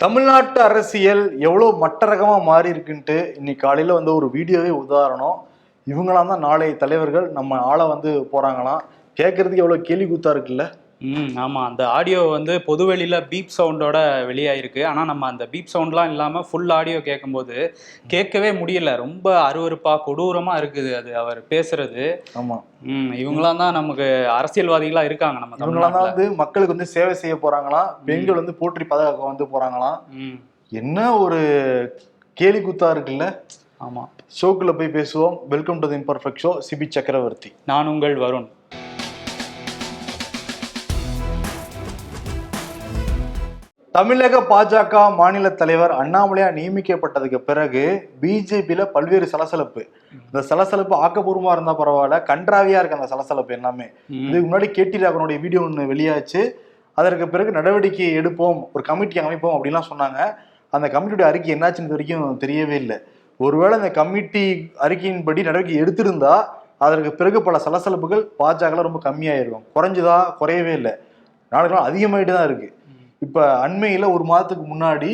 தமிழ்நாட்டு அரசியல் எவ்வளோ மட்டரகமாக மாறி இருக்குன்ட்டு இன்னைக்கு காலையில் வந்து ஒரு வீடியோவே உதாரணம். இவங்களாம் தான் நாளை தலைவர்கள் நம்ம ஆளை வந்து போகிறாங்களாம் கேட்குறதுக்கு எவ்வளோ கேள்வி கூத்தா இருக்குல்ல? ம் ஆமாம் அந்த ஆடியோ வந்து பொதுவெளியில் பீப் சவுண்டோட வெளியாயிருக்கு. ஆனால் நம்ம அந்த பீப் சவுண்ட்லாம் இல்லாமல் ஃபுல் ஆடியோ கேட்கும்போது கேட்கவே முடியல. ரொம்ப அருவருப்பாக கொடூரமாக இருக்குது அது அவர் பேசுறது. ஆமாம் ம் இவங்களாம் தான் நமக்கு அரசியல்வாதிகளாக இருக்காங்க நம்ம இவங்களாம் தான் வந்து மக்களுக்கு வந்து சேவை செய்ய போகிறாங்களாம் பெண்கள் வந்து போற்றி பாதுகாக்க வந்து போகிறாங்களாம் ம். என்ன ஒரு கேலி கூத்தா இருக்குல்ல? ஆமாம் ஷோக்குள்ள போய் பேசுவோம். Welcome to the imperfect show Sibi Chakravarthy நான் உங்கள் வருண். தமிழக பாஜக மாநில தலைவர் அண்ணாமலையா நியமிக்கப்பட்டதுக்கு பிறகு பிஜேபியில பல்வேறு சலசலப்பு. இந்த சலசலப்பு ஆக்கப்பூர்வமா இருந்தா பரவாயில்ல கன்றாவியா இருக்கு அந்த சலசலப்பு எல்லாமே. இதுக்கு முன்னாடி கேடி ராகவனுடைய வீடியோ ஒன்று வெளியாச்சு. அதற்கு பிறகு நடவடிக்கை எடுப்போம் ஒரு கமிட்டி அமைப்போம் அப்படிலாம் சொன்னாங்க. அந்த கமிட்டியோட அறிக்கை என்னாச்சுன்னு வரைக்கும் தெரியவே இல்லை. ஒருவேளை அந்த கமிட்டி அறிக்கையின்படி நடவடிக்கை எடுத்திருந்தா அதற்கு பிறகு பல சலசலப்புகள் பாஜக ரொம்ப கம்மியாயிருக்கும் குறைஞ்சதா குறையவே இல்லை. நாளுக்கு நாள் அதிகமாயிட்டு தான் இருக்கு. இப்ப அண்மையில ஒரு மாதத்துக்கு முன்னாடி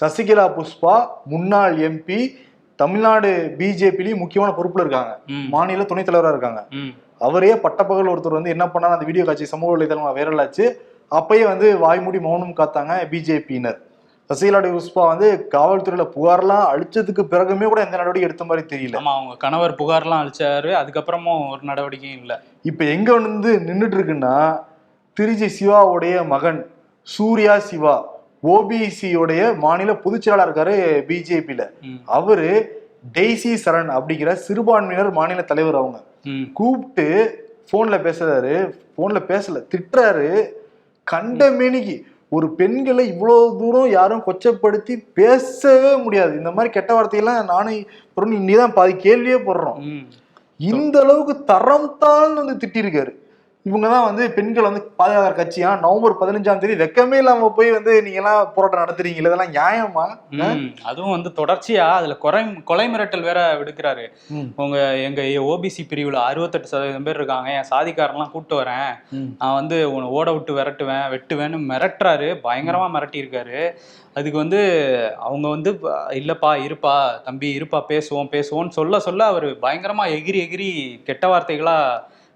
சசிகலா புஷ்பா முன்னாள் எம்பி தமிழ்நாடு பிஜேபிலையும் முக்கியமான பொறுப்புல இருக்காங்க. மாநில துணைத் தலைவரா இருக்காங்க. அவரே பட்டப்பகல் ஒருத்தர் வந்து என்ன பண்ணாரு? அந்த வீடியோ காட்சி சமூக வலைதளம் வைரல் ஆச்சு அப்பயே வந்து வாய்மூடி மௌனம் காத்தாங்க பிஜேபியினர் சசிகலா புஷ்பா வந்து காவல்துறையில புகார்லாம் அழிச்சதுக்கு பிறகுமே கூட எந்த நடவடிக்கை எடுத்த மாதிரி தெரியல. ஆமா அவங்க கணவர் புகார்லாம் அளிச்சாரு. அதுக்கப்புறமும் ஒரு நடவடிக்கையும் இல்லை. இப்ப எங்க வந்து நின்றுட்டு இருக்குன்னா திருச்சி சிவாவுடைய மகன் சூர்யா சிவா ஓபிசியோடைய மாநில பொதுச் செயலாளர் இருக்காரு பிஜேபியில அவரு டெய்சி சரண் அப்படிங்கிற சிறுபான்மையினர் மாநில தலைவர் அவங்க. கூப்பிட்டு போன்ல பேசுறாரு. போன்ல பேசல திட்டுறாரு. கண்டமேனிக்கு ஒரு பெண்களை இவ்வளவு தூரம் யாரும் கொச்சப்படுத்தி பேசவே முடியாது. இந்த மாதிரி கெட்ட வார்த்தையெல்லாம் நானும் அப்புறம் இன்னிதான் பாதி கேள்வியே போடுறோம். இந்த அளவுக்கு தரம் தாழ்ந்து வந்து திட்டிருக்காரு. இவங்க தான் வந்து பெண்கள் வந்து பாதுகாக்கிற கட்சியா நவம்பர் பதினஞ்சாம் தேதி வெக்கமே இல்லாம போய் வந்து நீங்க எல்லாம் போராட்டம் நடத்துறீங்களா இதெல்லாம் நியாயமா? அதுவும் வந்து தொடர்ச்சியா அதுல கொலை கொலை மிரட்டல் வேற விடுக்கிறாரு. உங்க எங்க ஓபிசி பிரிவுல அறுபத்தெட்டு சதவீதம் பேர் இருக்காங்க. என் சாதிக்காரெல்லாம் கூப்பிட்டு வரேன். நான் வந்து உன்னை ஓட விட்டு விரட்டுவேன் வெட்டுவேன்னு மிரட்டுறாரு. பயங்கரமா மிரட்டியிருக்காரு. அதுக்கு வந்து அவங்க வந்து இல்லப்பா இருப்பா தம்பி இருப்பா பேசுவோம் பேசுவோம்னு சொல்ல சொல்ல அவர் பயங்கரமா எகிரி எகிரி கெட்ட வார்த்தைகளா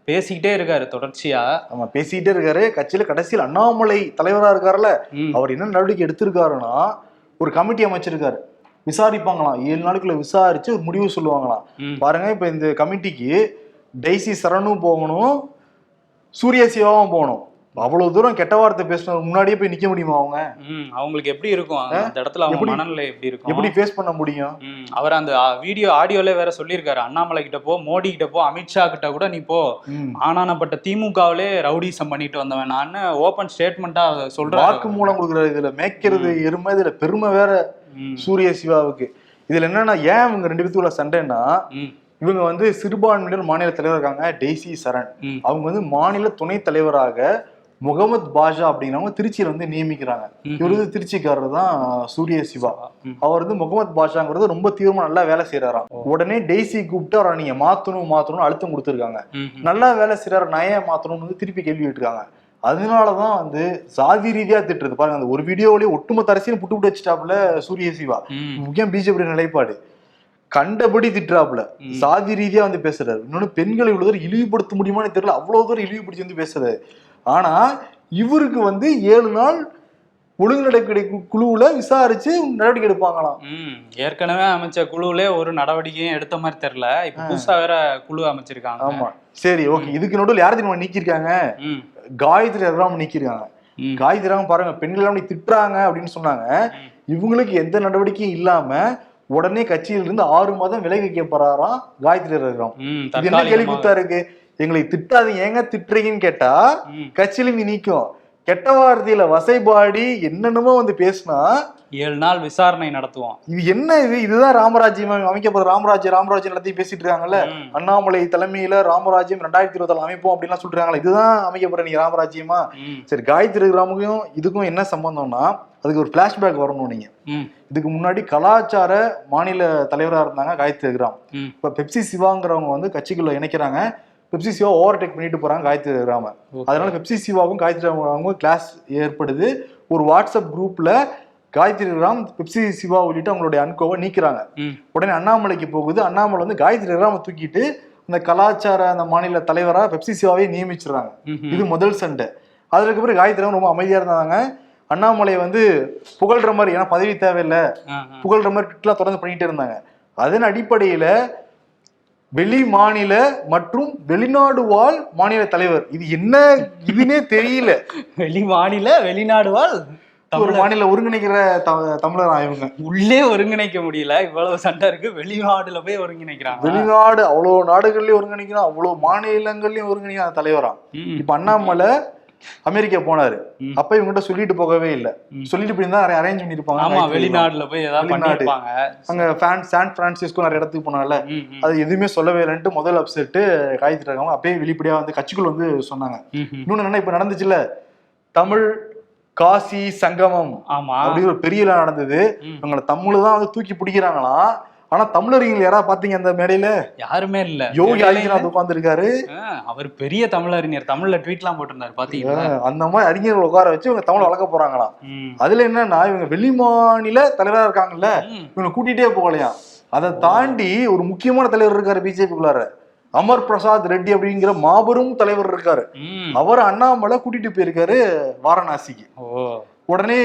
பேசிக்கிட்டே இருக்காரு தொடர்ச்சியா. ஆமா பேசிக்கிட்டே இருக்காரு. கட்சியில கடைசியில் அண்ணாமலை தலைவரா இருக்காருல்ல அவர் என்ன நடவடிக்கை எடுத்திருக்காருன்னா ஒரு கமிட்டி அமைச்சிருக்காரு. விசாரிப்பாங்களாம். ஏழு நாளுக்குள்ள விசாரிச்சு ஒரு முடிவு சொல்லுவாங்களாம். பாருங்க இப்ப இந்த கமிட்டிக்கு டெய்சி சரணும் போகணும் சூரிய சிவாவும் போகணும். அவ்வளவு தூரம் கெட்ட வார்த்தை பேசினது முன்னாடியே போய் நிக்க முடியுமா அவங்க? அவங்களுக்கு எப்படி இருக்கும்? அந்த இடத்துல அவங்க மனநிலை எப்படி இருக்கும்? எப்படி ஃபேஸ் பண்ண முடியும்? அவர் அந்த வீடியோ ஆடியோல வேற சொல்லியிருக்காரு. அண்ணாமலை கிட்ட போ மோடி கிட்ட போ அமித்ஷா கிட்ட கூட நீ போ. ஆனானப்பட்ட திமுகவிலே ரவுடிசம் பண்ணிட்டு வந்தவன் நான். ஓபன் ஸ்டேட்மெண்டா சொல்றாரு வாக்கு மூலம் கொடுக்குறாரு. இதுல மேய்க்கிறது எருமை இதுல பெருமை வேற சூரிய சிவாவுக்கு. இதுல என்னன்னா ஏன் இவங்க ரெண்டு பேத்துக்குள்ள சண்டைன்னா இவங்க வந்து சிறுபான்மையினர் மாநில தலைவர் இருக்காங்க. டெய்சி சரண். அவங்க வந்து மாநில துணைத் தலைவராக முகமது பாஷா அப்படிங்கிறவங்க திருச்சியில வந்து நியமிக்கிறாங்க. இவர் வந்து திருச்சிக்காரர் தான் சூரிய சிவா. அவர் வந்து முகமது பாஷாங்கிறது ரொம்ப தீவிரமா நல்லா வேலை செய்யறாராம் உடனே டெய்சி கூப்பிட்டு அவரை நீங்க மாத்தணும் மாத்தணும்னு அழுத்தம் கொடுத்துருக்காங்க. நல்லா வேலை செய்யறாரு ஏன் மாத்தணும்னு வந்து திருப்பி கேள்வி கேட்டிருக்காங்க. அதனாலதான் வந்து சாதி ரீதியா திட்டுறது. பாருங்க அந்த ஒரு வீடியோலயே ஒட்டுமொத்த அரசியலும் புட்டு புட்டு வச்சுட்டாப்புல சூரிய சிவா. முக்கியம் பிஜேபி நிலைப்பாடு. கண்டபடி திட்டுறாப்புல. சாதி ரீதியா வந்து பேசுறாரு. இன்னொன்னு பெண்களை இவ்வளவு தூரம் இழிவுபடுத்த முடியுமான்னு தெரியல. அவ்வளவு தூரம் இழிவுபடுத்தி வந்து பேசுறாரு. ஆனா இவருக்கு வந்து ஏழு நாள் ஒழுங்குநடை குழுவுல விசாரிச்சு நடவடிக்கை எடுப்பாங்களாம். ஏற்கனவே அமைச்ச குழுவிலே ஒரு நடவடிக்கையும் எடுத்த மாதிரி தெரியல. இப்ப புதுசா வேற குழு அமைச்சிருக்காங்க. ஆமா. சரி ஓகே. இதுக்கு நடுவில் யார் தெரியுமா நீக்கியிருக்காங்க? ம், காயத்ரி அகராம் நீக்கியிருக்காங்க. ம், காயத்ரி பாருங்க பெண்கள் எல்லாம் திட்டுறாங்க அப்படின்னு சொன்னாங்க. இவங்களுக்கு எந்த நடவடிக்கையும் இல்லாம உடனே கட்சியிலிருந்து ஆறு மாதம் விலகி வைக்கப்படுறாராம் காயத்ரி அகராம் ம், இது என்ன கேள்வி இருக்கு எங்களை திட்டாதீங்க. ஏங்க திட்டுறீங்கன்னு கேட்டா ம். கட்சியில இருந்து நீக்கும் கெட்ட வார்த்தையில வசைபாடி என்னென்னமோ வந்து பேசினா ஏழு நாள் விசாரணை நடத்துவோம். இது என்ன இது? இதுதான் ராமராஜ்யம். அமைக்கப்படுற ராமராஜ்யம் ராமராஜ்யம் நடத்தி பேசிட்டு இருக்காங்கல்ல. அண்ணாமலை தலைமையில ராமராஜ்யம் ரெண்டாயிரத்தி இருபத்தி அமைப்போம் அப்படின்லாம் சொல்றாங்களே இதுதான் அமைக்கப்படுற நீங்க ராமராஜ்யமா? சரி காயத்ரி கிராமுக்கும் இதுக்கும் என்ன சம்பந்தம்னா அதுக்கு ஒரு பிளாஷ்பேக் வரணும் நீங்க. இதுக்கு முன்னாடி கலாச்சார மாநில தலைவரா இருந்தாங்க காயத்ரி கிராம் ம். இப்ப பெப்சி சிவாங்கிறவங்க வந்து கட்சிக்குள்ள இணைக்கிறாங்க. பெப்சி சிவா ஓவர்டேக் பண்ணிட்டு போறாங்க காயத்ரி Okay. அதனால பெப்சி சிவாவும் காயத்ரி அவங்க கிளாஸ் ஏற்படுது ஒரு வாட்ஸ்அப் குரூப்ல காயத்ரி ராம் பெப்சி சிவா உள்ளிட்ட அவங்களுடைய அன்கோவை நீக்கிறாங்க. உடனே அண்ணாமலைக்கு போகுது அண்ணாமலை வந்து காயத்ரி ராம தூக்கிட்டு அந்த கலாச்சார அந்த மாநில தலைவரா பெப்சி சிவாவை நியமிச்சிடுறாங்க. இது முதல் சண்டை அதுக்கு பிறகு காயத்ரி ராம் ரொம்ப அமைதியா இருந்தாங்க அண்ணாமலை வந்து புகழ்ற மாதிரி ஏன்னா பதவி தேவையில்லை. புகழ்ற மாதிரி ட்விட்லாம் தொடர்ந்து பண்ணிட்டே இருந்தாங்க அதன் அடிப்படையில வெளி மாநில மற்றும் வெளிநாடு வாழ் மாநில தலைவர். இது என்ன? இதுனே தெரியல. வெளி மாநில வெளிநாடு வாழ்? ஒரு. மாநில ஒருங்கிணைக்கிற தமிழர் இவங்க? உள்ளே ஒருங்கிணைக்க முடியல. இவ்வளவு சண்டை இருக்கு. வெளிநாடுல போய் ஒருங்கிணைக்கிறாங்க. வெளிநாடு அவ்வளவு நாடுகள்லயும் ஒருங்கிணைக்கிறான். அவ்வளவு மாநிலங்கள்லயும் ஒருங்கிணைக்கிற தலைவரா. இப்ப அண்ணாமலை அமெரிக்கா போனாரு. அப்ப இவங்ககிட்ட சொல்லிட்டு போகவே இல்ல. சொல்லிட்டு போயிருந்தா நிறைய அரேஞ்ச் பண்ணிருப்பாங்க ஆமா வெளிநாடுல போய் ஏதாவது. பண்ணிருப்பாங்க அங்க ஃபேன் சான் பிரான்சிஸ்கோ நிறைய இடத்துக்கு போனால. அது எதுவுமே சொல்லவே இல்லைன்ட்டு முதல் அப்செட்டு காய்ச்சிட்டு இருக்காங்க அப்பயே வெளிப்படையா வந்து கட்சிக்குள்ள வந்து சொன்னாங்க. இன்னொன்னு என்ன இப்ப நடந்துச்சுல தமிழ் காசி சங்கமம் ஆமா அப்படின்னு ஒரு பெரிய நடந்தது. இவங்களை தமிழ் தான் வந்து தூக்கி பிடிக்கிறாங்களாம் ஆனா தமிழறிஞர்கள் யாராவது பாத்தீங்க அந்த மேடையில? யாருமே இல்ல. யோகி ஆதித்யநாத் உட்கார்ந்து இருக்காரு அவர் பெரிய தமிழறிஞர். தமிழ்ல ட்வீட்லாம் போட்டிருந்தாரு பாத்தீங்களா? அந்த மாதிரி அறிஞர்கள் உட்கார வச்சு இவங்க தமிழ் வளர்க்க போறாங்களாம். அதுல என்னன்னா இவங்க வெளி மாநில தலைவரா இருக்காங்கல்ல. இவங்க கூட்டிகிட்டே போகலையாம். அதை தாண்டி ஒரு முக்கியமான தலைவர் இருக்காரு பிஜேபிக்குள்ளார. அமர் பிரசாத் ரெட்டி அப்படிங்கிற மாபெரும் தலைவர் இருக்காரு. அவர் அண்ணாமலை கூட்டிட்டு போயிருக்காரு வாரணாசிக்கு. உடனே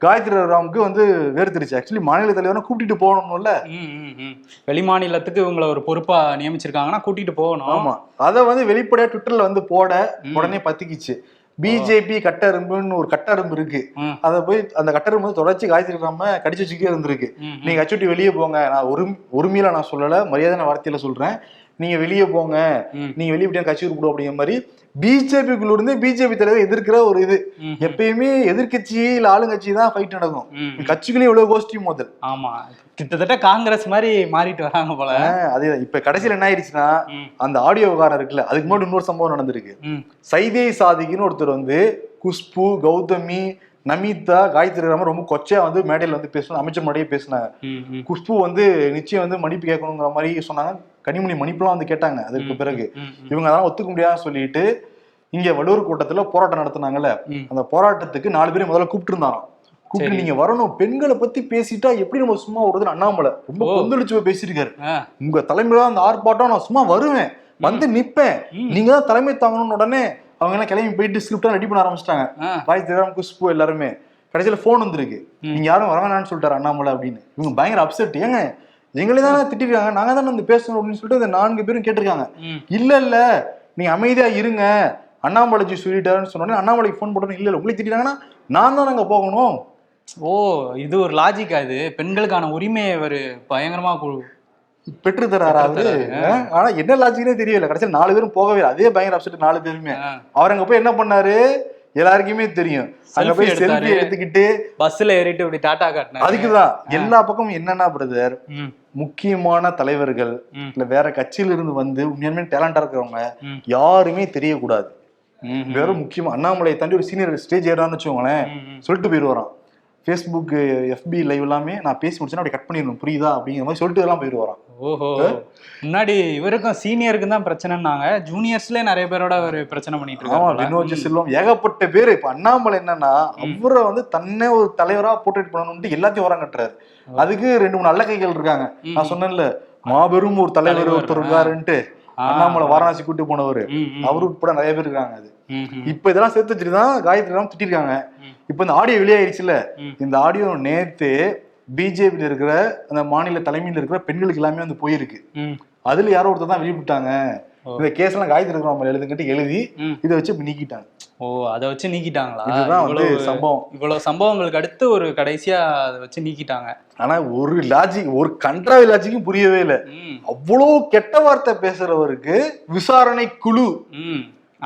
காயத்ரி ராமுக்கு வந்து வேர்த்திருச்சு ஆக்சுவலி மாநில தலைவரை கூட்டிட்டு போகணும்ல. ம், ம், ம். வெளி மாநிலத்துக்கு இவங்களை ஒரு பொறுப்பா நியமிச்சிருக்காங்கன்னா கூட்டிட்டு போகணும். ஆமா. அதை வந்து வெளிப்படையா ட்விட்டர்ல வந்து போட. உடனே பத்திக்கிச்சு. பிஜேபி கட்டெரும்புன்னு ஒரு கட்டெரும்பு இருக்கு. அதை போய் அந்த கட்டெரும்பு தொடர்ச்சி காயத்ரி ராம கடிச்சு வச்சுக்கே இருந்திருக்கு. நீங்க அச்சுட்டி வெளியே போங்க. நான் ஒரு உரிமையில நான் சொல்லல மரியாதை வார்த்தையில சொல்றேன். நீங்க வெளியே போங்க. நீங்க வெளியே போய் கட்சி உருப்பிடும் அப்படிங்கிற மாதிரி பிஜேபிக்குள்ள இருந்து பிஜேபி தலைவர் எதிர்க்கிற ஒரு இது. எப்பயுமே எதிர்க்கட்சி இல்ல ஆளுங்கட்சி தான் ஃபைட் நடக்கும். கட்சிகளே இவ்வளவு கோஷ்டி மோதல். ஆமா. கிட்டத்தட்ட காங்கிரஸ் மாதிரி மாறிட்டு வராங்க போல. ஆஹ் அதே இப்ப கடைசியில என்ன ஆயிடுச்சுன்னா அந்த ஆடியோ விவகாரம் இருக்குல்ல அதுக்கு முன்னாடி இன்னொரு சம்பவம் நடந்திருக்கு. சைதே சாதிக்குன்னு ஒருத்தர் வந்து குஷ்பு கௌதமி நமிதா காயத்ரி ராமன் ரொம்ப கொச்சையா வந்து மேடையில வந்து பேசணும் அமைச்சர் முன்னாடியே பேசினாங்க. குஷ்பு வந்து நிச்சயம் வந்து மன்னிப்பு கேட்கணுங்கிற மாதிரி சொன்னாங்க. கனிமொழி மன்னிப்புலாம் வந்து கேட்டாங்க. அதுக்கு பிறகு. இவங்க அதெல்லாம் ஒத்துக்க முடியாதுன்னு சொல்லிட்டு இங்க வள்ளூர் கூட்டத்துல போராட்டம் நடத்துனாங்கல்ல. அந்த போராட்டத்துக்கு நாலு பேரும் முதல்ல கூப்பிட்டு இருந்தாராம் கூப்பிட்டு. நீங்க வரணும் பெண்களை பத்தி பேசிட்டா எப்படி நம்ம சும்மா வருதுன்னு அண்ணாமலை? ரொம்ப. கொந்தளிச்சு பேசியிருக்காரு. உங்க தலைமையில அந்த ஆர்ப்பாட்டம் நான் சும்மா வருவேன். வந்து நிப்பேன். நீங்க தான் தலைமை தாங்கணும்னு உடனே அவங்க எல்லாம் கிளம்பி போயிட்டு ஸ்கிரிப்டா ரெடி பண்ண ஆரம்பிச்சிட்டாங்க. பாய் திராம் குஷ்பு எல்லாருமே. கடைசியில போன் வந்திருக்கு. நீங்க யாரும் வர வேணாம்னு சொல்லிட்டாரு அண்ணாமலை அப்படின்னு. இவங்க பயங்கர அப்செட் ஏங்க? எங்களே தானே திட்டிருக்காங்க நாங்க தானே வந்து பேசணும் அப்படின்னு சொல்லிட்டு இந்த நான்கு பேரும் கேட்டிருக்காங்க. இல்ல இல்ல நீங்க அமைதியா இருங்க. அண்ணாமலைஜி சொல்லிட்டாருன்னு சொன்னோடனே அண்ணாமலைக்கு ஃபோன் போட்டோன்னு இல்ல இல்ல உங்களை திட்டிட்டாங்கன்னா நான் தான் அங்க போகணும். ஓ இது ஒரு லாஜிக்கா இது? பெண்களுக்கான உரிமையை இவர் பயங்கரமா பெற்று தராரா அவரு? ஆனா என்ன லாஜிக்னே தெரியல. கடைசியில் நாலு பேரும் போகவே அதே பயங்கர அப்செட் நாலு பேருமே. அவர் அங்க போய் என்ன பண்ணாரு? எல்லாருக்குமே தெரியும். அங்க போய். செல்ஃபி எடுத்துக்கிட்டு பஸ்ல ஏறிட்டு இப்படி டாட்டா காட்டினாரு. அதுக்குதான். எல்லா பக்கமும் என்னன்னா பிரதர் முக்கியமான தலைவர்கள். இல்ல வேற கட்சியில இருந்து வந்து உண்மையாலுமே டேலண்டா இருக்கிறவங்க. யாருமே தெரியக்கூடாது. வேற முக்கியமா அண்ணாமலை தாண்டி ஒரு சீனியர் ஸ்டேஜ் ஏறான்னு வச்சுக்கோங்களேன். சொல்லிட்டு போயிடுவாராம் ஃபேஸ்புக் எஃபி லைவ் எல்லாமே நான் பேசி முடிச்சேன்னா அப்படி கட் பண்ணிடணும். புரியுதா? அப்படிங்கிற மாதிரி சொல்லிட்டு எல்லாம் போயிடுவாராம் ஓஹோ. முன்னாடி இவருக்கும் சீனியருக்கும் தான் பிரச்சனைனாங்க ஜூனியர்ஸ்லயே நிறைய பேரோட ஒரு பிரச்சனை பண்ணிட்டு இருக்காங்க வினோஜ் செல்வம் ஏகப்பட்ட பேரு. இப்ப அண்ணாமலை என்னன்னா அவரை வந்து தன்னை ஒரு தலைவரா போர்ட்ரேட் பண்ணணும்ட்டு எல்லாத்தையும் உரம் கட்டுறாரு. அதுக்கு ரெண்டு மூணு நல்ல கைகள் இருக்காங்க. நான் சொன்னேன்ல மாபெரும் ஒரு தலைவர் ஒருத்தர். இருக்காருன்ட்டு. அண்ணாமலை வாரணாசி கூட்டி போனவர். அவரு கூட நிறைய பேர் இருக்காங்க அது. இப்ப இதெல்லாம் சேர்த்து வச்சுட்டு தான் காயத்ரி ராம் திட்டிருக்காங்க. இப்ப இந்த ஆடியோ வெளியாயிருச்சுல. இந்த ஆடியோ நேத்து பிஜேபியில் இருக்கிற அந்த மாநில தலைமையில் இருக்கிற பெண்களுக்கு எல்லாமே வந்து போயிருக்கு அதுல யாரோ ஒருத்தர் தான் வெளியிட்டாங்க. இந்த கேஸ் எல்லாம் காயத்ரி ராம் எழுதுங்கிட்டு எழுதி. இதை வச்சு நீக்கிட்டாங்க. ஓ அதை வச்சு நீக்கிட்டாங்களா? இதுதான் சம்பவம். இவ்வளவு சம்பவங்களுக்கு அடுத்து ஒரு கடைசியா அதை வச்சு நீக்கிட்டாங்க. ஆனா ஒரு லாஜிக் ஒரு கன்றாவி லாஜிக்கும் புரியவே இல்லை. அவ்வளோ கெட்ட வார்த்தை பேசுறவருக்கு விசாரணை குழு.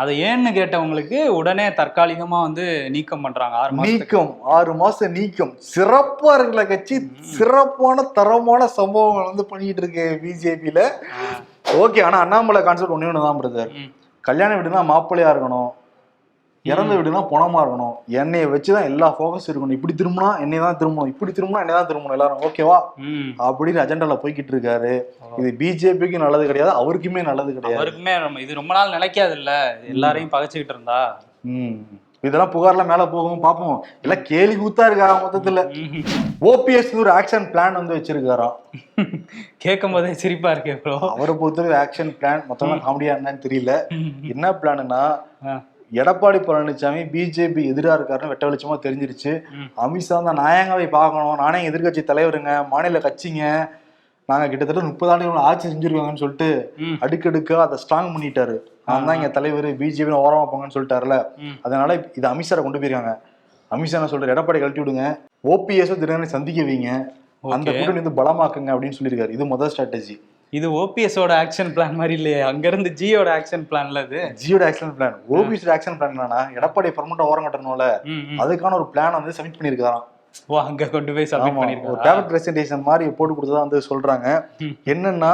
அதை ஏன்னு கேட்டவங்களுக்கு உடனே தற்காலிகமா வந்து நீக்கம் பண்றாங்க. ஆறு நீக்கம் ஆறு மாசம் நீக்கம். சிறப்பா இருக்கிற கட்சி சிறப்பான தரமான சம்பவங்கள் வந்து பண்ணிட்டு இருக்கு பிஜேபியில ஓகே ஆனா அண்ணாமலை கான்செப்ட் ஒண்ணே ஒண்ணுதான் பிரதர் ம். கல்யாண வீடுனா மாப்பிள்ளையா இருக்கணும். இறந்த வீடுனா பணமா இருக்கணும். என்னைய வச்சுதான் எல்லா ஃபோக்கஸ் இருக்கணும். இப்படி திரும்பினா என்னை தான் திரும்பணும். இப்படி திரும்பினா என்னை தான் திரும்பணும் எல்லாரும். ஓகேவா. அப்படின்னு அஜெண்டால போய்கிட்டு இருக்காரு. இது பிஜேபிக்கு நல்லது கிடையாது அவருக்குமே நல்லது கிடையாது. அவருக்குமே இது ரொம்ப நாள் நிலைக்காது இல்ல எல்லாரையும் பகைச்சுக்கிட்டு இருந்தா. இதெல்லாம் புகார்லாம் மேல போகும் பார்ப்போம் எல்லாம் கேலி கூத்தா இருக்காங்க மொத்தத்துல? ஓபிஎஸ் ஒரு ஆக்ஷன் பிளான் வந்து வச்சிருக்காராம் கேட்கும் போதே சிரிப்பா இருக்கே ப்ரோ அவரை பொறுத்தவரை ஆக்ஷன் பிளான் மொத்தமா காமெடியா என்னன்னு தெரியல. என்ன பிளான்னா எடப்பாடி பழனிசாமி பிஜேபி எதிரா இருக்காருன்னு வெட்ட வெளிச்சமா தெரிஞ்சிருச்சு. அமித்ஷா தான் நாயங்காவை பார்க்கணும். நானே எதிர்க்கட்சி தலைவருங்க மாநில கட்சிங்க. நாங்க கிட்டத்தட்ட முப்பது ஆண்டுகள் ஆட்சி செஞ்சிருக்காங்கன்னு சொல்லிட்டு. அடுக்கடுக்கா அதை ஸ்ட்ராங் பண்ணிட்டாரு. நான் தான் இங்க தலைவர் பிஜேபி ஓரமா போங்கன்னு சொல்லிட்டாருல. அதனால இது அமித்ஷாரை கொண்டு போயிருக்காங்க. அமித்ஷா என்ன சொல்றாரு? எடப்பாடி கழட்டி விடுங்க. ஓபிஎஸ் தினகரனை சந்திக்க வைங்க. அந்த. கூட்டணி வந்து பலமாக்குங்க அப்படின்னு சொல்லியிருக்காரு. இது முதல் ஸ்ட்ராட்டஜி இது ஓபிஎஸோட ஆக்ஷன் பிளான் மாதிரி இல்லையே. அங்க இருந்து ஜியோட ஆக்ஷன் பிளான்ல இது. ஜியோட action plan OPS action plan என்னன்னா எடப்பாடி பர்மனெண்ட் ஓரம் கட்டணும்ல. அதுக்கான ஒரு பிளான் வந்து சப்மிட் பண்ணியிருக்காராம். ஓ அங்க கொண்டு போய் சப்மிட் ஆமா. ஒரு பண்ணிருக்காங்க பேப்பர் பிரசன்டேஷன் மாதிரி போட்டு கொடுத்ததா வந்து சொல்றாங்க. என்னன்னா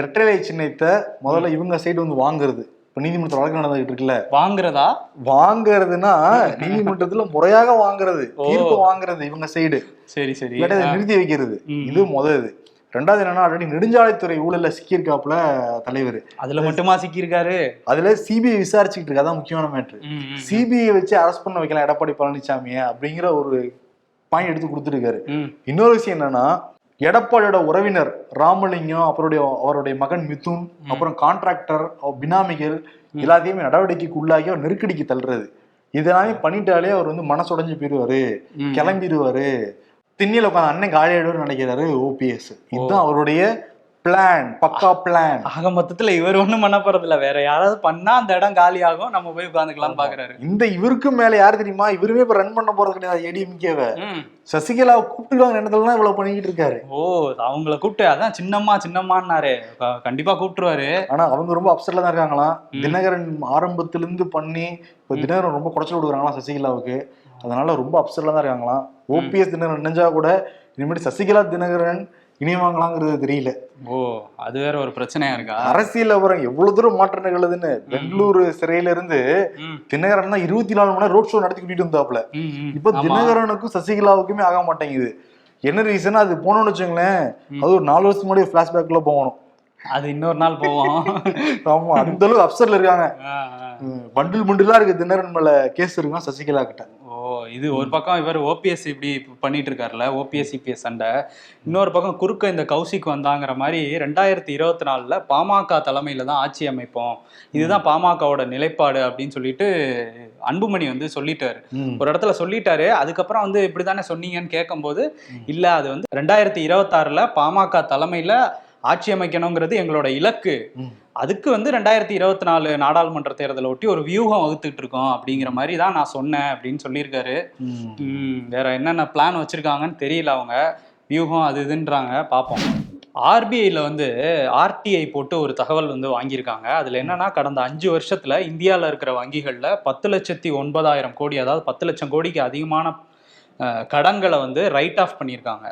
இரட்டலை சின்னத்தை முதல்ல இவங்க சைடு வந்து வாங்குறது. இப்ப நீதிமன்றத்தில் வழக்கு நடந்துகிட்டு இருக்குல்ல? வாங்குறதா? வாங்குறதுன்னா நீதிமன்றத்துல முறையாக வாங்குறது. தீர்ப்பு வாங்குறது இவங்க சைடு. சரி சரி. நிறுத்தி வைக்கிறது. இது முதல் இது. ரெண்டாவது என்னன்னா ஆல்ரெடி நெடுஞ்சாலைத்துறை ஊழல்ல சிக்கியிருக்காப்புல தலைவர். அதுல மட்டுமா சிக்கியிருக்காரு? அதுல சிபிஐ விசாரிச்சுக்கிட்டு இருக்கு. அதான் முக்கியமான மேட்ரு சிபிஐ வச்சு அரெஸ்ட் பண்ண வைக்கலாம். எடப்பாடி பழனிசாமியை அப்படிங்கிற ஒரு பாயிண்ட் எடுத்து கொடுத்துருக்காரு. இன்னொரு விஷயம் என்னன்னா எடப்பாடியோட உறவினர் ராமலிங்கம் அப்புறம் அவருடைய மகன் மிதுன் அப்புறம் கான்ட்ராக்டர் பினாமிகள் எல்லாத்தையுமே நடவடிக்கைக்கு உள்ளாகி அவர் நெருக்கடிக்கு தள்ளுறது. இதெல்லாமே பண்ணிட்டாலே அவர் வந்து மனசுடைஞ்சு போயிடுவாரு. கிளம்பிடுவாரு. திண்ணில உட்காந்து அண்ணன் காலி ஆயிடுவாரு நினைக்கிறாரு ஓபிஎஸ் இதுதான் அவருடைய பிளான் பக்கா பிளான் ஆக மொத்தத்துல இவர் ஒண்ணும் பண்ண போறது இல்ல வேற யாராவது பண்ணா அந்த இடம் காலி ஆகும் நம்ம போய் உட்காந்துக்கலாம் பாக்குறாரு. இந்த இவருக்கும் மேல யார் தெரியுமா? இவருமே இப்ப ரன் பண்ண போறது கிடையாது. ஏடிஎம்கேவை. சசிகலாவை கூப்பிட்டுருவாங்க இடத்துல இவ்வளவு பண்ணிக்கிட்டு இருக்காரு. ஓ அவங்கள கூப்பிட்டு அதான் சின்னம்மா சின்னம்மான்னாரு. கண்டிப்பா கூப்பிட்டுருவாரு. ஆனா அவங்க ரொம்ப அப்செட்ல தான் இருக்காங்களாம் தினகரன் ஆரம்பத்துல இருந்து பண்ணி இப்ப தினகரன் ரொம்ப குடைச்சல் கொடுக்குறாங்களாம் சசிகலாவுக்கு? அதனால ரொம்ப அப்செட்ல தான் இருக்காங்களாம். ஓபிஎஸ் தினகரன் நினைஞ்சா கூட இனிமேட்டு சசிகலா தினகரன் இணைவாங்களாங்கிறது தெரியல. ஓ அது வேற ஒரு பிரச்சனையா இருக்கா? அரசியல் அப்புறம் எவ்வளவு தூரம் மாற்றம் நிகழுதுன்னு. பெங்களூரு சிறையில இருந்து தினகரன் தான் இருபத்தி நாலு மணி நேரம் ரோட் ஷோ நடத்தி கூட்டிட்டு ம். இப்ப. தினகரனுக்கும் சசிகலாவுக்குமே ஆக மாட்டேங்குது. என்ன ரீசன் அது போனோம்னு வச்சுங்களேன் அது ஒரு நாலு வருஷம் முன்னாடி பிளாஷ்பேக்ல போகணும். அது இன்னொரு நாள் போவோம். ஆமா அந்த அளவுக்கு அப்செட்ல இருக்காங்க. பண்டில் பண்டிலா இருக்கு தினகரன் மேல கேஸ் இருக்கான் சசிகலா கிட்ட. இது ஒரு பக்கம் இவர் ஓபிஎஸ் இப்படி பண்ணிட்டு இருக்காருல்ல ஓபிஎஸ் சிபிஎஸ் சண்டை. இன்னொரு பக்கம் குறுக்க இந்த கௌசிக் வந்தாங்கிற மாதிரி ரெண்டாயிரத்தி இருபத்தி நாலுல பாமக தலைமையில தான் ஆட்சி அமைப்போம். இதுதான் பாமகவோட நிலைப்பாடு அப்படின்னு சொல்லிட்டு அன்புமணி வந்து சொல்லிட்டாரு. ஒரு இடத்துல சொல்லிட்டாரு. அதுக்கப்புறம் வந்து இப்படிதானே சொன்னீங்கன்னு கேட்கும்போது இல்ல அது வந்து ரெண்டாயிரத்தி இருபத்தாறுல பாமக தலைமையில ஆட்சி அமைக்கணுங்கிறது எங்களோட இலக்கு. அதுக்கு வந்து ரெண்டாயிரத்தி இருபத்தி நாலு நாடாளுமன்ற தேர்தலை ஒட்டி ஒரு வியூகம் வகுத்துட்டு இருக்கோம் அப்படிங்கிற மாதிரி தான் நான் சொன்னேன் அப்படின்னு சொல்லியிருக்காரு. வேற என்னென்ன பிளான் வச்சிருக்காங்கன்னு தெரியல அவங்க. வியூகம் அது இதுன்றாங்க பார்ப்போம். ஆர்பிஐல வந்து ஆர்டிஐ போட்டு ஒரு தகவல் வந்து வாங்கியிருக்காங்க. அதுல என்னன்னா கடந்த அஞ்சு வருஷத்துல இந்தியாவில் இருக்கிற வங்கிகள்ல பத்து லட்சத்தி ஒன்பதாயிரம் கோடி அதாவது பத்து லட்சம் கோடிக்கு அதிகமான கடன்களை வந்து ரைட் ஆஃப் பண்ணியிருக்காங்க.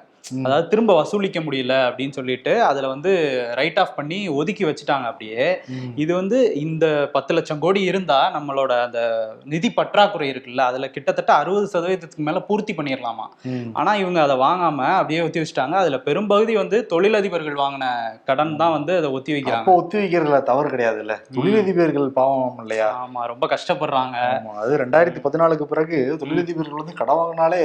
அதாவது திரும்ப வசூலிக்க முடியல அப்படின்னு சொல்லிட்டு அதுல வந்து ரைட் ஆஃப் பண்ணி ஒதுக்கி வச்சுட்டாங்க அப்படியே. இது வந்து இந்த பத்து லட்சம் கோடி இருந்தா நம்மளோட அந்த நிதி பற்றாக்குறை இருக்குல்ல அதுல கிட்டத்தட்ட அறுபது சதவீதத்துக்கு மேல பூர்த்தி பண்ணிடலாமா. ஆனா இவங்க அதை வாங்காம அப்படியே ஒத்தி வச்சுட்டாங்க. அதுல பெரும்பகுதி வந்து தொழிலதிபர்கள் வாங்கின கடன் தான் வந்து அதை ஒத்தி வைக்கிறாங்க. ஒத்தி வைக்கிறதுல தவறு கிடையாதுல்ல. தொழிலதிபர்கள் பாவம் இல்லையா? ஆமா ரொம்ப கஷ்டப்படுறாங்க. அது ரெண்டாயிரத்தி பதினாலுக்கு பிறகு தொழிலதிபர்கள் வந்து கடன் வாங்கினாலே.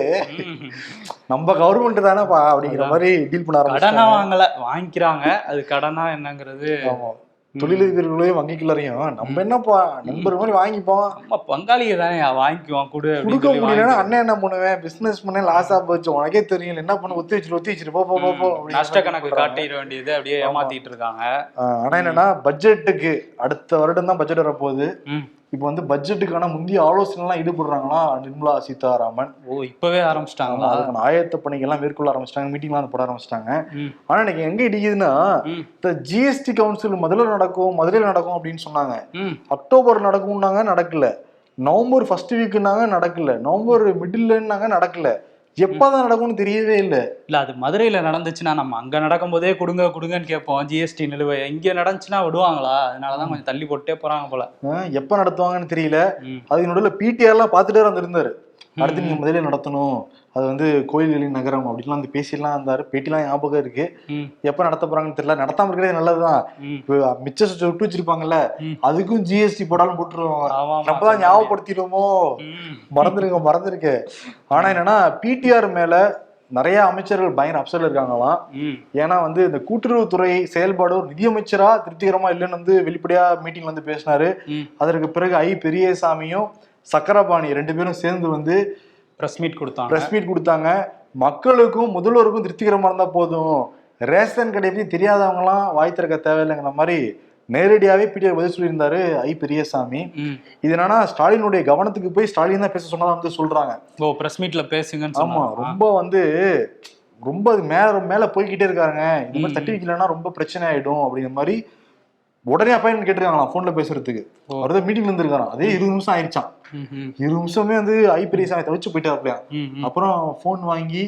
நம்ம கவர்மெண்ட் தானேப்பா? அப்படிங்கிற மாதிரி டீல் பண்ண கடனா ஆரம்பிச்சாங்க வாங்கல வாங்கிக்கிறாங்க. அது கடனா என்னங்கிறது தொழிலதிபர்களையும் வங்கிக்குள்ளாரையும் நம்ம என்னப்பா நண்பர் மாதிரி வாங்கிப்போம். நம்ம பங்காளிக தானே வாங்கிக்குவோம் கொடு கொடுக்க முடியலன்னா அண்ணன் என்ன பண்ணுவேன்? பிசினஸ் பண்ண லாஸா போச்சு. உனக்கே தெரியும். என்ன பண்ண ஒத்தி வச்சிரு ஒத்தி வச்சிரு. போ போ போ நஷ்ட கணக்கு. காட்டிட வேண்டியது அப்படியே ஏமாத்திட்டு இருக்காங்க. ஆனா என்னன்னா பட்ஜெட்டுக்கு அடுத்த வருடம் தான் பட்ஜெட் வரப்போகுது. இப்போ வந்து பட்ஜெட்டுக்கான முந்தைய ஆலோசனை எல்லாம் ஈடுபடுறாங்களா நிர்மலா சீதாராமன்? ஓ இப்பவே ஆரம்பிச்சிட்டாங்களா? அதுக்கான ஆயத்த பணிகள்லாம் மேற்கொள்ள ஆரம்பிச்சிட்டாங்க மீட்டிங்லாம் போட ஆரம்பிச்சிட்டாங்க. ஆனா எனக்கு எங்க இடிக்குதுன்னா. இந்த ஜிஎஸ்டி கவுன்சில் முதல்ல நடக்கும் மதுரையில் நடக்கும் அப்படின்னு சொன்னாங்க. அக்டோபர் நடக்கும்னாங்க நடக்கல. நவம்பர் ஃபர்ஸ்ட் வீக்குனாங்க நடக்கல. நவம்பர் மிடில்னாங்க நடக்கல. எப்பதான் நடக்கும்னு தெரியவே இல்லை. இல்ல அது மதுரையில நடந்துச்சுன்னா நம்ம அங்க நடக்கும் போதே கொடுங்க கொடுங்கன்னு கேட்போம். ஜிஎஸ்டி நிலுவை இங்க நடந்துச்சுன்னா விடுவாங்களா? அதனாலதான் கொஞ்சம் தள்ளி போட்டே போறாங்க போல. எப்ப நடத்துவாங்கன்னு தெரியல. ம். அதுக்கு நடுவில் பிடிஆர்லாம் பார்த்துட்டே வந்து இருந்தாரு. அடுத்து நீங்க முதல்ல நடத்தணும். அது வந்து கோயில்களின் நகரம் அப்படின்லாம் வந்து பேசிலாம் இருந்தாரு. பேட்டிலாம் ஞாபகம் இருக்கு. எப்ப நடத்த போறாங்கன்னு தெரியல. நடத்தாம இருக்கிறதே நல்லதுதான். இப்போ மிச்ச விட்டு வச்சிருப்பாங்கல்ல. அதுக்கும் ஜிஎஸ்டி போடாலும் போட்டுருவாங்க ஆமா, ஆமா. நம்ம தான் ஞாபகப்படுத்திடுவோமோ? மறந்துருங்க மறந்துருக்க ஆனா என்னன்னா பிடிஆர் மேல நிறைய அமைச்சர்கள் பயங்கர அப்செட்ல இருக்காங்களாம். ஏன்னா வந்து இந்த கூட்டுறவுத்துறை செயல்பாடு ஒரு நிதியமைச்சரா திருப்திகரமா இல்லைன்னு வந்து வெளிப்படையா மீட்டிங்ல வந்து பேசினாரு. அதற்கு பிறகு ஐ பெரியசாமியும் சக்கரபாணி ரெண்டு பேரும் சேர்ந்து வந்து பிரஸ் மீட் கொடுத்தாங்க. பிரஸ் மீட் கொடுத்தாங்க. மக்களுக்கும் முதல்வருக்கும் திருப்திகரமா இருந்தா போதும். ரேஷன் கடை பத்தி தெரியாதவங்கலாம் வாய் திறக்க தேவையில்லைங்கிற மாதிரி நேரடியாவே பிடிஆர் பதில் சொல்லியிருந்தாரு ஐ பெரியசாமி. இது என்னன்னா ஸ்டாலினுடைய கவனத்துக்கு போய் ஸ்டாலின் தான் பேச சொன்னதா வந்து சொல்றாங்க. ஓ பிரஸ் மீட்ல பேசுங்கன்னு ஆமா ரொம்ப வந்து ரொம்ப மேல மேல போய்கிட்டே இருக்காங்க இந்த மாதிரி. தட்டி வைக்கலன்னா ரொம்ப பிரச்சனை ஆயிடும் அப்படிங்கிற மாதிரி உடனே அப்பாயின்மெண்ட் கேட்டிருக்காங்களாம் போன்ல பேசுறதுக்கு. அவர் தான் மீட்டிங்ல இருந்திருக்காராம். அதே இருபது நிமிஷம் ஆயிடுச்சான் இருபது நிமிஷமே வந்து ஐ பெரியசாமி தவிச்சு போயிட்டாப்லையா. அப்புறம் ஃபோன் வாங்கி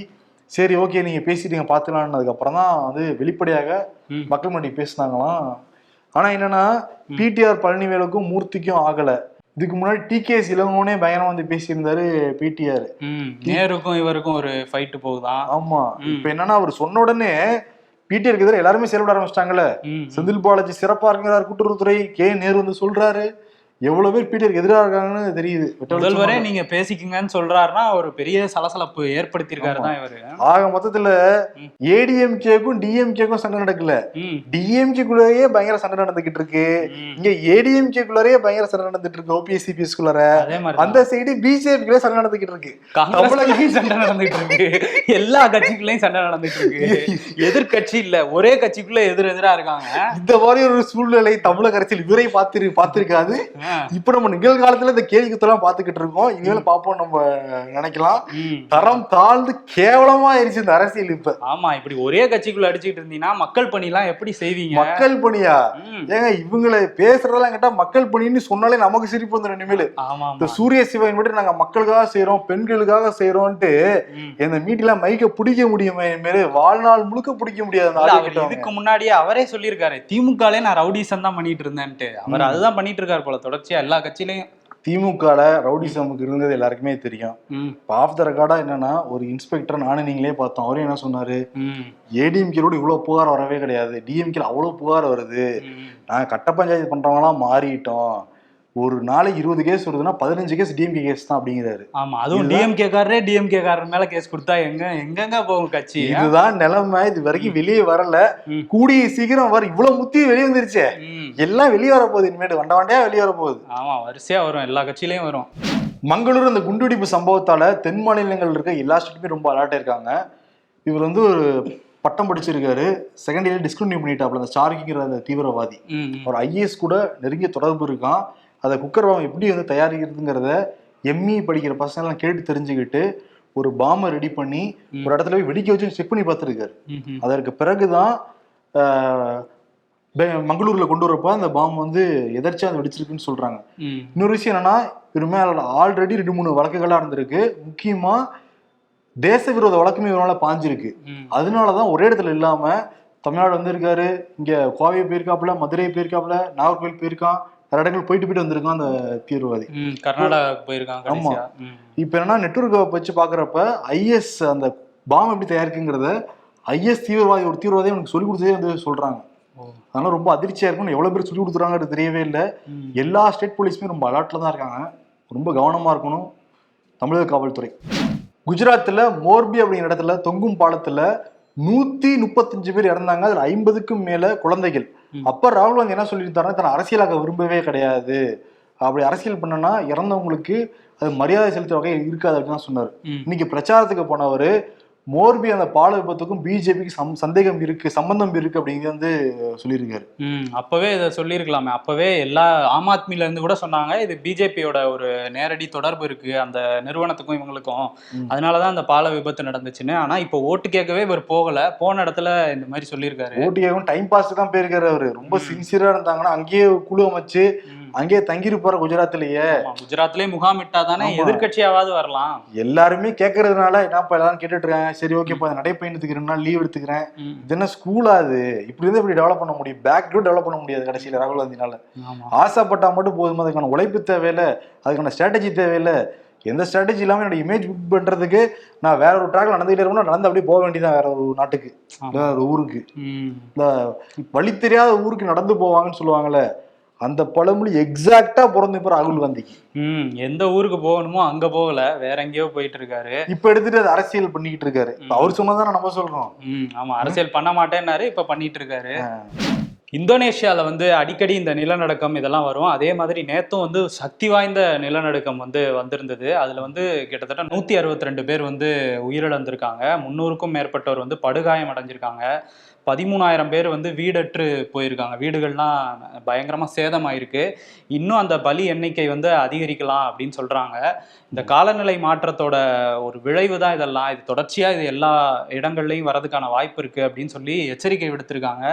சரி ஓகே நீங்க பேசிட்டீங்க பாத்துக்கலாம்னு அப்புறம் தான் வந்து வெளிப்படையாக. மக்கள் முன்னாடி பேசினாங்களாம். ஆனா என்னன்னா பிடிஆர் பழனிவேலுக்கும் மூர்த்திக்கும் ஆகல. இதுக்கு முன்னாடி டி கே இளங்கோனே பயங்கரமா வந்து பேசியிருந்தாரு பிடிஆர் நேருக்கும் இவருக்கும் ஒரு ஃபைட் போகுதான் ஆமா. இப்ப என்னன்னா அவர் சொன்ன உடனே பிடிஆருக்கு எதிராக எல்லாருமே செயல்பட ஆரம்பிச்சிட்டாங்கல்ல. செந்தில் பாலாஜி சிறப்பா இருக்கிறார் கூட்டுறவுத்துறை. கே நேரு வந்து சொல்றாரு. எவ்வளவு பேர் பிடிஆருக்கு எதிராக இருக்காங்கன்னு தெரியுது. முதல்வரே. நீங்க பேசிக்கங்கன்னு சொல்றாருன்னா ஒரு பெரிய சலசலப்பு ஏற்படுத்தியிருக்காரு தான் இவரு. ஆக மொத்தத்துல. ஏடிஎம்கேக்கும் டிஎம்கேக்கும் சண்டை நடக்கல. ம், டிஎம்கே குள்ளேயே பயங்கர சண்டை நடந்துகிட்டு இருக்கு. இங்க ஏடிஎம்கே குள்ளேயே பயங்கர சண்டை நடந்துட்டு இருக்கு ஓபிஎஸ் சிபிஎஸ் குள்ளார அந்த சைடு பிஜேபிக்குள்ளே சண்டை நடந்துகிட்டு இருக்கு காங்கிரஸ்லயும் சண்டை நடந்துட்டு இருக்கு எல்லா கட்சிக்குள்ளயும் சண்டை நடந்துட்டு இருக்கு எதிர்கட்சி இல்ல ஒரே கட்சிக்குள்ள எதிர் எதிரா இருக்காங்க. இந்த மாதிரி ஒரு சூழ்நிலை தமிழக அரசியல் இதுவரை பார்த்து பார்த்திருக்காது. இப்ப நம்ம நிகழ்காலத்துல இந்த கேள்வி குத்தெல்லாம் பாத்துக்கிட்டு இருக்கோம். இனிமேல பாப்போம் நம்ம நினைக்கலாம். தரம் தாழ்ந்து கேவலமா ஆயிருச்சு இந்த அரசியல் இப்ப. ஆமா இப்படி ஒரே கட்சிக்குள்ள அடிச்சுட்டு இருந்தீங்கன்னா மக்கள் பணி எல்லாம் எப்படி செய்வீங்க? மக்கள் பணியா? ஏங்க இவங்களை பேசுறதெல்லாம் கேட்டா மக்கள் பணின்னு சொன்னாலே நமக்கு சிரிப்பு வந்துடும் இனிமேல். இந்த சூரிய சிவன் மட்டும் நாங்க மக்களுக்காக செய்யறோம் பெண்களுக்காக செய்யறோம்ட்டு. இந்த மீட்டில மைக்க பிடிக்க முடியுமே இனிமேல். வாழ்நாள் முழுக்க பிடிக்க முடியாது. இதுக்கு முன்னாடியே அவரே சொல்லியிருக்காரு திமுகலே நான் ரவுடிசம் தான் பண்ணிட்டு இருந்தேன்ட்டு. அவர் அதுதான் பண்ணிட்டு இருக்காரு போல தொடர்ச்சியா எல்லா கட்சியிலயும். திமுகல ரவுடிசமுக்கு இருந்தது எல்லாருக்குமே தெரியும். ம், ஆஃப் த ரெக்கார்டா என்னன்னா ஒரு இன்ஸ்பெக்டர் நானும் நீங்களே பார்த்தோம். அவரும் என்ன சொன்னாரு? ஏடிஎம்கேலோட இவ்வளவு புகார் வரவே கிடையாது. டிஎம்கேல அவ்வளவு புகார் வருது. நாங்க கட்ட பஞ்சாயத்து பண்றவங்களாம் மாறிட்டோம். ஒரு நாளைக்கு இருபது கேஸ் வருதுன்னா பதினஞ்சு கேஸ் டிஎம்கே கேஸ் தான் அப்படிங்கிறாரு. ஆமா அதுவும் டிஎம்கே காரரே டிஎம்கே காரர் மேல கேஸ் கொடுத்தா எங்க எங்கெங்க போகும் கட்சி? இதுதான் நிலைமை. இது வரைக்கும் வெளியே வரல. கூடிய சீக்கிரம் வர இவ்வளவு முத்தி வெளியே வந்துருச்சே. எல்லாம் வெளியே வர போகுது இனிமேட்டு. வண்ட வண்டையா வெளியே வர போகுது ஆமா வரிசையா வரும். எல்லா கட்சியிலயும் வரும். மங்களூர் இந்த குண்டுவெடிப்பு சம்பவத்தால தென் மாநிலங்கள் இருக்க எல்லா ஸ்டேட்டுமே ரொம்ப அலர்ட் இருக்காங்க இவர் வந்து ஒரு பட்டம் படிச்சிருக்காரு. செகண்ட் இயர் டிஸ்கண்டினியூ பண்ணிட்டாப்ல அந்த ஸ்டார்கிங்கிற அந்த தீவிரவாதி. ஒரு ஐஏஎஸ் கூட நெருங்கிய தொடர்பு இருக்கான். அதை குக்கர் பாம் எப்படி வந்து தயாரிக்கிறதுங்கிறத எம்இ படிக்கிற பசங்கள்லாம் கேட்டு தெரிஞ்சுக்கிட்டு ஒரு பாம்பை ரெடி பண்ணி. ஒரு இடத்துல போய் வெடிக்க வச்சு செக் பண்ணி பார்த்துருக்காரு. அதற்கு பிறகுதான் மங்களூர்ல கொண்டு வரப்ப அந்த பாம்பு வந்து எதர்ச்சியா அது வெடிச்சிருக்குன்னு சொல்றாங்க. இன்னொரு விஷயம் என்னன்னா இவர் மேல ஆல்ரெடி ரெண்டு மூணு வழக்குகள்லாம் இருந்திருக்கு முக்கியமா தேச விரோத வழக்குமே இவரால பாஞ்சிருக்கு. அதனாலதான் ஒரே இடத்துல இல்லாம தமிழ்நாடு வந்திருக்காரு. இங்க கோவை போயிருக்காப்புல மதுரை போயிருக்காப்புல நாகர்கோவில் போயிருக்கான். நிறைய இடங்கள் போயிட்டு போயிட்டு வந்திருக்கான் அந்த தீவிரவாதி. கர்நாடகாவுக்கு போயிருக்காங்க ஆமா. இப்ப என்னன்னா நெட்ஒர்க்கை வச்சு பாக்குறப்ப ஐஎஸ் அந்த பாம்பு எப்படி தயாரிக்குங்கிறத ஐஎஸ் தீவிரவாதி ஒரு தீவிரவாதி எனக்கு சொல்லி கொடுத்ததே வந்து சொல்றாங்க. அதனால ரொம்ப அதிர்ச்சியா இருக்கும் எவ்வளவு பேர் சொல்லி கொடுத்துறாங்கிறது தெரியவே இல்லை. எல்லா ஸ்டேட் போலீஸுமே ரொம்ப அலர்ட்ல தான் இருக்காங்க. ரொம்ப கவனமா இருக்கணும். தமிழக காவல்துறை. குஜராத்ல மோர்பி அப்படிங்கிற இடத்துல தொங்கும் பாலத்துல நூத்தி முப்பத்தஞ்சு பேர் இறந்தாங்க. அதுல ஐம்பதுக்கும் மேல குழந்தைகள். அப்ப ராகுல் காந்தி என்ன சொல்லியிருந்தாருன்னா தன்னை அரசியலாக்க விரும்பவே கிடையாது. அப்படி அரசியல் பண்ணனா இறந்தவங்களுக்கு அது மரியாதை செலுத்துற வகையில் இருக்காது அப்படின்னு தான் சொன்னார். இன்னைக்கு பிரச்சாரத்துக்கு போனவர் மோர்பி அந்த பால விபத்துக்கும் பிஜேபிக்கு சம் சந்தேகம் இருக்கு சம்பந்தம் இருக்கு அப்படிங்கிறது வந்து சொல்லியிருக்காரு. ம் அப்பவே இதை சொல்லியிருக்கலாமே. அப்பவே எல்லா ஆம் ஆத்மில இருந்து கூட சொன்னாங்க இது பிஜேபியோட ஒரு நேரடி தொடர்பு இருக்கு அந்த நிறுவனத்துக்கும் இவங்களுக்கும். அதனாலதான் அந்த பால விபத்து நடந்துச்சுன்னு. ஆனா இப்போ ஓட்டு கேட்கவே இவர் போகல. போன இடத்துல இந்த மாதிரி சொல்லியிருக்காரு. ஓட்டு கேட்கும் டைம் பாஸ் தான் போயிருக்காரு அவரு. ரொம்ப சின்சியரா இருந்தாங்கன்னா அங்கேயே குழு அமைச்சு. அங்கேயே தங்கியிருப்பாரு குஜராத்லயே குஜராத்லயே முகாமிட்டா தானே. எதிர்கட்சியாவது வரலாம். எல்லாருமே கேட்கறதுனால என்னப்பா எல்லாரும் கேட்டுட்டு இருக்காங்க சரி ஓகேப்பா நடைப்பயணத்துக்கு ரெண்டு நாள் லீவ் எடுத்துக்கிறேன். ம். இது என்ன ஸ்கூலா அது? இப்படி இருந்து இப்படி டெவலப் பண்ண முடியும்? பேக் டு டெவலப் பண்ண முடியாது கடைசியில ராகுல் காந்தினால. ஆசைப்பட்டா மட்டும் போதுமா? அதுக்கான உழைப்பு தேவையில்ல. அதுக்கான ஸ்ட்ராட்டஜி தேவையில்ல. எந்த ஸ்ட்ராட்டஜி இல்லாம என்னோட இமேஜ் புக் பண்றதுக்கு நான் வேற ஒரு ட்ராக்ல நடந்துகிட்டே இருக்கணும் நடந்து அப்படியே போக வேண்டியதான் வேற ஒரு நாட்டுக்கு. வேற ஒரு ஊருக்கு. இந்த வழி தெரியாத ஊருக்கு நடந்து போவாங்கன்னு சொல்லுவாங்கல்ல. அந்த பழமொழி எக்ஸாக்டா பிறந்து இப்போ ராகுல் காந்திக்கு ம் எந்த ஊருக்கு போகணுமோ அங்க போகல வேற எங்கேயோ போயிட்டு இருக்காரு இப்ப எடுத்துட்டு அது அரசியல் பண்ணிக்கிட்டு இருக்காரு அவர் சொன்னதானே நம்ம சொல்றோம். ம் ஆமா அரசியல் பண்ண மாட்டேன்னாரு இப்ப பண்ணிட்டு இருக்காரு இந்தோனேஷியால வந்து அடிக்கடி இந்த நிலநடுக்கம் இதெல்லாம் வரும். அதே மாதிரி நேத்தும் வந்து சக்தி வாய்ந்த நிலநடுக்கம் வந்து வந்திருந்தது. அதுல வந்து கிட்டத்தட்ட நூத்தி அறுபத்தி ரெண்டு பேர் வந்து உயிரிழந்திருக்காங்க. முன்னூறுக்கும் மேற்பட்டோர் வந்து படுகாயம் அடைஞ்சிருக்காங்க பதிமூணாயிரம் பேர் வந்து வீடற்று போயிருக்காங்க. வீடுகள்லாம் பயங்கரமா சேதமாயிருக்கு. இன்னும் அந்த பலி எண்ணிக்கை வந்து அதிகரிக்கலாம் அப்படின்னு சொல்றாங்க. இந்த காலநிலை மாற்றத்தோட ஒரு விளைவு தான் இதெல்லாம். இது தொடர்ச்சியா இது எல்லா இடங்கள்லயும் வரதுக்கான வாய்ப்பு இருக்கு அப்படின்னு சொல்லி எச்சரிக்கை விடுத்திருக்காங்க.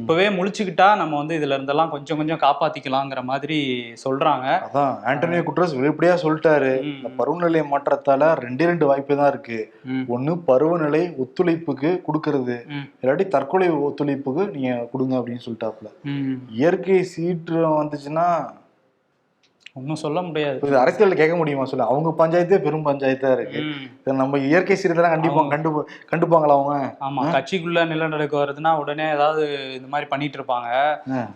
இப்பவே முழிச்சுக்கிட்டா நம்ம வந்து இதுல இருந்தெல்லாம் கொஞ்சம் கொஞ்சம் காப்பாத்திக்கலாங்கிற மாதிரி சொல்றாங்க. அதான் ஆண்டனியோ குட்ரஸ் வெளிப்படையா சொல்லிட்டாரு. இந்த பருவநிலை மாற்றத்தால ரெண்டே ரெண்டு வாய்ப்பு தான் இருக்கு. ம், ஒண்ணு பருவநிலை ஒத்துழைப்புக்கு கொடுக்கறது. இல்லாட்டி தற்கொலை ஒத்துழைப்புக்கு நீங்க கொடுங்க அப்படின்னு சொல்லிட்டாப்ல ம். இயற்கை சீற்றம் வந்துச்சுன்னா ஒண்ணும் சொல்ல முடியாது. இது அரசியல்ல கேட்க முடியுமா சொல்ல? அவங்க பஞ்சாயத்தே பெரும் பஞ்சாயத்தா இருக்கு. நம்ம இயற்கை சீரத்தெல்லாம் கண்டிப்பா கண்டு கண்டுப்பாங்களா அவங்க? ஆமா. கட்சிக்குள்ள நிலநடுக்கம் வருதுன்னா உடனே ஏதாவது இந்த மாதிரி பண்ணிட்டு இருப்பாங்க.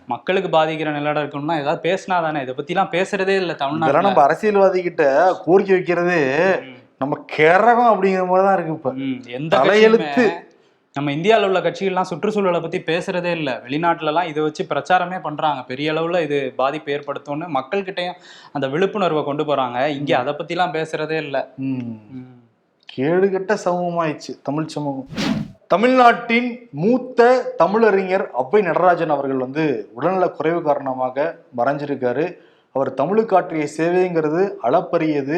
மக்களுக்கு பாதிக்கிற நிலநடுக்கம்னா ஏதாவது பேசினா தானே. இதை பத்தி எல்லாம் பேசுறதே இல்ல தமிழ்நாட்டுல. நம்ம அரசியல்வாதி கிட்ட கோரிக்கை வைக்கிறது நம்ம கேரகம் அப்படிங்கிற மாதிரி தான் இருக்கு இப்ப. எந்த தலையெழுத்து. நம்ம இந்தியாவில் உள்ள கட்சிகள்லாம் சுற்றுச்சூழலை பத்தி பேசுறதே இல்ல. வெளிநாட்டுல எல்லாம் இதை வச்சு பிரச்சாரமே பண்றாங்க. பெரிய அளவுல இது பாதிப்பு ஏற்படுத்தும்னு மக்கள்கிட்டயும் அந்த விழிப்புணர்வை கொண்டு போறாங்க. இங்க அதை பத்திலாம் பேசுறதே இல்ல. கேடுகட்ட சமூகமாயிடுச்சு தமிழ் சமூகம். தமிழ்நாட்டின் மூத்த தமிழறிஞர் அவ்வை நடராஜன் அவர்கள் வந்து உடல்நல குறைவு காரணமாக மறைஞ்சிருக்காரு. அவர் தமிழுக்கு ஆற்றிய சேவைங்கிறது அளப்பரியது.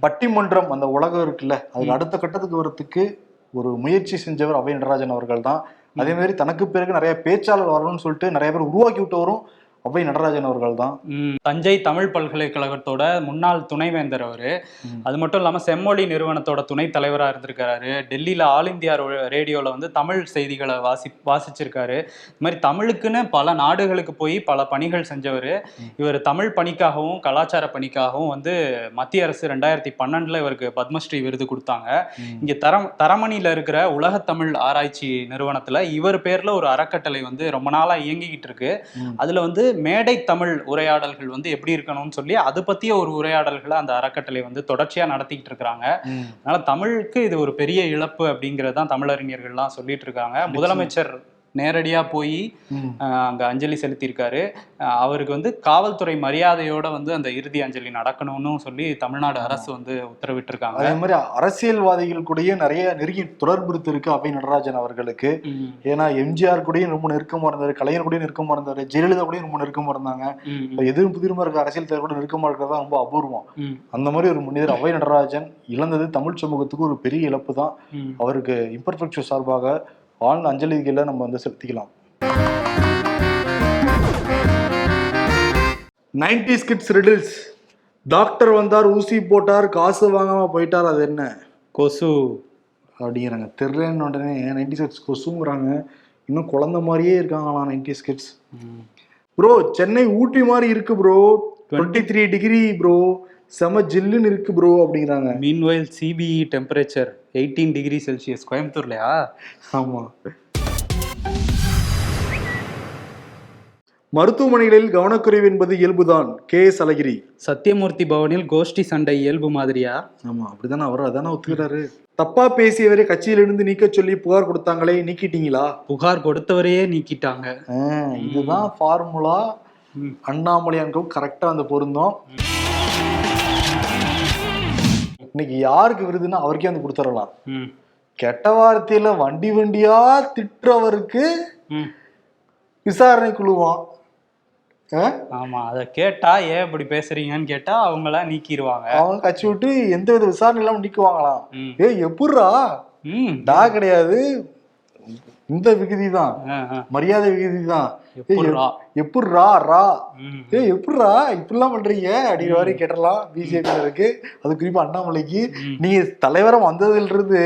பட்டிமன்றம் அந்த உலகம் இருக்குல்ல. அதுக்கு அடுத்த கட்டத்துக்கு வரத்துக்கு ஒரு முயற்சி செஞ்சவர் அவை நடராஜன் அவர்கள் தான் அதே மாதிரி தனக்கு பிறகு நிறைய பேச்சாளர் வரணும்னு சொல்லிட்டு நிறைய பேர் உருவாக்கி விட்டவரும் அவ்வை நடராஜன் அவர்கள் தான். தஞ்சை தமிழ் பல்கலைக்கழகத்தோட முன்னாள் துணைவேந்தர் அவரு. அது மட்டும் இல்லாம செம்மொழி நிறுவனத்தோட துணைத் தலைவரா இருந்திருக்காரு. டெல்லியில ஆல் இந்தியா ரோ- ரேடியோல வந்து தமிழ் செய்திகளை வாசி வாசிச்சிருக்காரு. இது மாதிரி தமிழுக்குன்னு பல நாடுகளுக்கு போய் பல பணிகள் செஞ்சவர். இவர் தமிழ் பணிக்காகவும் கலாச்சார பணிக்காகவும் வந்து மத்திய அரசு ரெண்டாயிரத்தி பன்னெண்டுல இவருக்கு பத்மஸ்ரீ விருது கொடுத்தாங்க. இங்க தரம் தரமணியில இருக்கிற உலகத் தமிழ் ஆராய்ச்சி நிறுவனத்துல இவர் பேர்ல ஒரு அறக்கட்டளை வந்து ரொம்ப நாளா இயங்கிக்கிட்டு இருக்கு. அதுல வந்து மேடை தமிழ் உரையாடல்கள் வந்து எப்படி இருக்கணும்னு சொல்லி அது பத்திய ஒரு உரையாடல்களை அந்த அறக்கட்டளை வந்து தொடர்ச்சியா நடத்திக்கிட்டு இருக்காங்க. அதனால தமிழுக்கு இது ஒரு பெரிய இழப்பு அப்படிங்கறது தான் தமிழறிஞர்கள்லாம் சொல்லிட்டு இருக்காங்க. முதலமைச்சர் நேரடியா போய் அங்க அஞ்சலி செலுத்தியிருக்காரு. அவருக்கு வந்து காவல்துறை மரியாதையோட வந்து அந்த இறுதி அஞ்சலி நடக்கணும்னு சொல்லி தமிழ்நாடு அரசு வந்து உத்தரவிட்டிருக்காங்க. அதே மாதிரி அரசியல்வாதிகள் கூடயே நிறைய நெருங்கி தொடர்பு இருக்கு அவை நடராஜன் அவர்களுக்கு. ஏன்னா எம்ஜிஆர் கூடயும் ரொம்ப நெருக்கமா இருந்தாரு கலைஞர் கூடயும் நெருக்கமா இருந்தாரு ஜெயலலிதா கூடயும் ரொம்ப நெருக்கமா இருந்தாங்க. எதிரும் புதிருமா இருக்க அரசியல் தலைவர் கூட நெருக்கமா இருக்கிறதா ரொம்ப அபூர்வம். அந்த மாதிரி ஒரு மனிதர் அவை நடராஜன் இழந்தது தமிழ் சமூகத்துக்கு ஒரு பெரிய இழப்பு தான். அவருக்கு இம்பர்ஃபெக்ட் சார்பாக ஆழ்ந்த அஞ்சலிகளை நம்ம வந்து செலுத்திக்கலாம். Ninety s kids riddles. Doctor வந்தார் ஊசி போட்டார் காசு வாங்காம போயிட்டார் அது என்ன? கொசு. அப்படிங்கிறாங்க தெரியலன்னு உடனே நைன்டி ஸ்கிட்ஸ் கொசுங்கிறாங்க? இன்னும் குழந்தை மாதிரியே இருக்காங்களாம் ninety s kids. Bro Chennai Ooty மாதிரி இருக்கு bro. Twenty three degree bro. செம ஜில்லுன்னு இருக்கு ப்ரோ அப்படிங்கிறாங்க. Meanwhile CBE temperature eighteen degree celsius கோயம்புத்தூர்லையா? ஆமா. மருத்துவமனைகளில் கவனக்குறைவு என்பது இயல்புதான். K S Alagiri. சத்யமூர்த்தி பவனில் கோஷ்டி சண்டை இயல்பு மாதிரியா? ஆமா அப்படிதானே அவர் அதானே ஒத்துக்கிறாரு. தப்பா பேசியவரை கட்சியிலிருந்து நீக்க சொல்லி புகார் கொடுத்தாங்களே நீக்கிட்டீங்களா? புகார் கொடுத்தவரையே நீக்கிட்டாங்க. ஆ, இதுதான் ஃபார்முலா. அண்ணாமலையானுக்கும் கரெக்டா அந்த பொருந்தம். இன்னைக்கு யாருக்கு விருதுன்னா அவருக்கே வந்து கொடுத்துடலாம். கெட்ட வார்த்தையில வண்டி வண்டியா திட்டுறவருக்கு. விசாரணை குழுவான்? ஆமா அதை கேட்டா ஏன் இப்படி பேசுறீங்கன்னு கேட்டா அவங்கள நீக்கிடுவாங்க அவங்க கட்சி விட்டு எந்த வித விசாரணை இல்லாம நீக்குவாங்களாம். எப்புட்றா? ம். டா கிடையாது. இந்த விகுதி தான். மரியாதை விகுதி தான்? எப்புட்றா? ரா? ம், ஏ எப்படிரா இப்படிலாம் பண்றீங்க? அப்படிங்கிற மாதிரி கேட்டலாம். பிஜேபியினருக்கு அது குறிப்பா அண்ணாமலைக்கு. நீங்க தலைவரா வந்ததுல இருந்து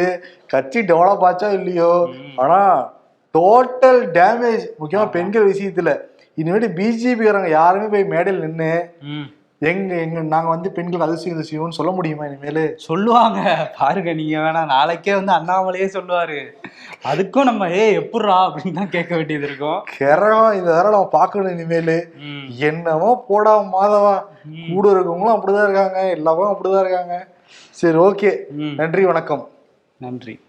கட்சி டெவலப் ஆச்சா இல்லையோ. ஆனா டோட்டல் டேமேஜ் முக்கியமா பெண்கள் விஷயத்துல. இனிமேட்டு பிஜேபிக்காரங்க யாருமே போய் மேடையில் நின்று. எங்க எங்க நாங்க வந்து பெண்கள் அது செய்யும் இது செய்வோம்னு சொல்ல முடியுமா இனிமேல்? சொல்லுவாங்க. பாருங்க நீங்க வேணா நாளைக்கே வந்து அண்ணாமலையே சொல்லுவாரு. அதுக்கும் நம்ம ஏ எப்புட்றா? அப்படின்னு தான் கேட்க வேண்டியது இருக்கும். கிரகம் இந்த தடவை நம்ம பார்க்கணும் இனிமேல். ம். என்னமோ போடா மாதவா. கூட இருக்கவங்களும் அப்படிதான் இருக்காங்க எல்லாரும் அப்படிதான் இருக்காங்க. சரி ஓகே. நன்றி வணக்கம். நன்றி.